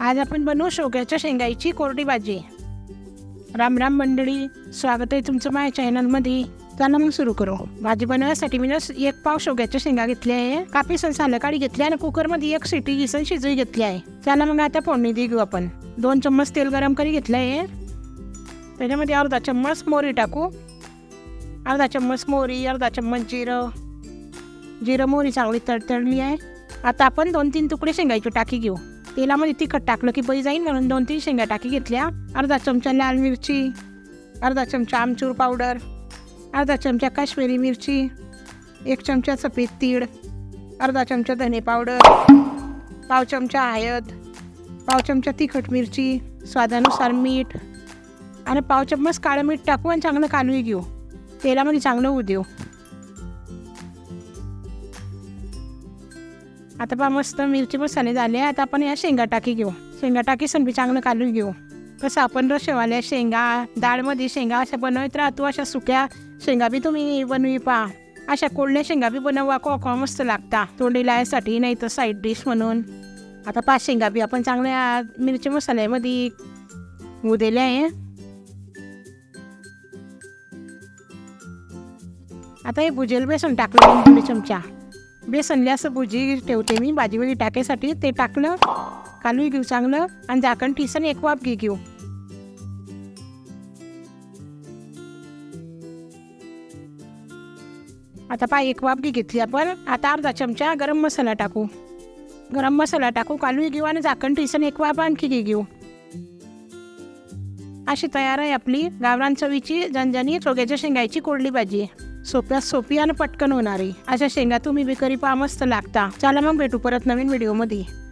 आज आपण बनवू शेवग्याच्या शेंगाईची कोरडी भाजी. राम राम मंडळी स्वागत आहे तुमचं माझ्या चॅनलमध्ये. चला मग सुरू करू. भाजी बनवण्यासाठी मी एक पाव शेवग्याच्या शेंगा घेतल्या आहे. कापीसन सालं काढी घेतली आणि कुकरमध्ये एक सिटी घिसन शिजवी घेतली आहे. चला मग आता फोडणी दे घेऊ आपण. दोन चम्मच तेल गरम करी घेतलं आहे. त्याच्यामध्ये अर्धा चम्मच मोहरी टाकू. अर्धा चम्मच मोरी अर्धा चम्मच जिरं. जिरं मोरी चांगली तडतडली आहे. आता आपण दोन तीन तुकडे शेंगायचे टाकी घेऊ. तेलामध्ये तिखट टाकलं की बळी जाईल म्हणून दोन तीन शेंगा टाकी घेतल्या. अर्धा चमचा लाल मिरची. अर्धा चमचा आमचूर पावडर. अर्धा चमचा काश्मीरी मिरची. एक चमचा सफेद तीळ. अर्धा चमचा धने पावडर. पाव चमचा हळद. पाव चमचा तिखट मिरची. स्वादानुसार मीठ. आणि पाव चम्मच काळं मीठ टाकू आणि चांगलं कालवी घेऊ. तेलामध्ये चांगलं होऊ देऊ आता पहा मस्त मिरची मसाले झाले आता आपण या शेंगा टाकी घेऊ. शेंगा टाकी संबी चांगलं कालून घेऊ. कसं आपण रशेवाल्या शेंगा डाळमध्ये शेंगा अशा बनवत राहतो अशा सुक्या शेंगा बी तुम्ही बनवी पहा. अशा कोल्ड्या शेंगा बी बनवा कोकवा मस्त लागता. तोंडी लायसाठी नाही तर साईड डिश म्हणून. आता पाच शेंगा बी आपण चांगल्या मिरची मसाल्यामध्ये उदेल्या आहे. आता हे भुजेल बेसन टाकलं दोन चमचा. बेसनले असं भुजी ठेवते मी भाजी वगैरे टाकायसाठी ते टाकलं कालवी घेऊ चांगलं आणि झाकण ठिसन एक वाप घे घेऊ. आता पाय एक वाफ घेतली आपण. आता अर्धा चमचा गरम मसाला टाकू. गरम मसाला टाकू कालवी घेऊ आणि झाकण ठिसन एक वाप आणखी घे घेऊ. अशी तयार आहे आपली गावरान चवीची झणझणी चोग्याच्या शेंगायची कोरडी भाजी. सोप्यात सोपी आणि पटकन होणारी. अशा शेंगा तुम्ही बेकरी पा मस्त लागता. चला मग भेटू परत नवीन व्हिडिओमध्ये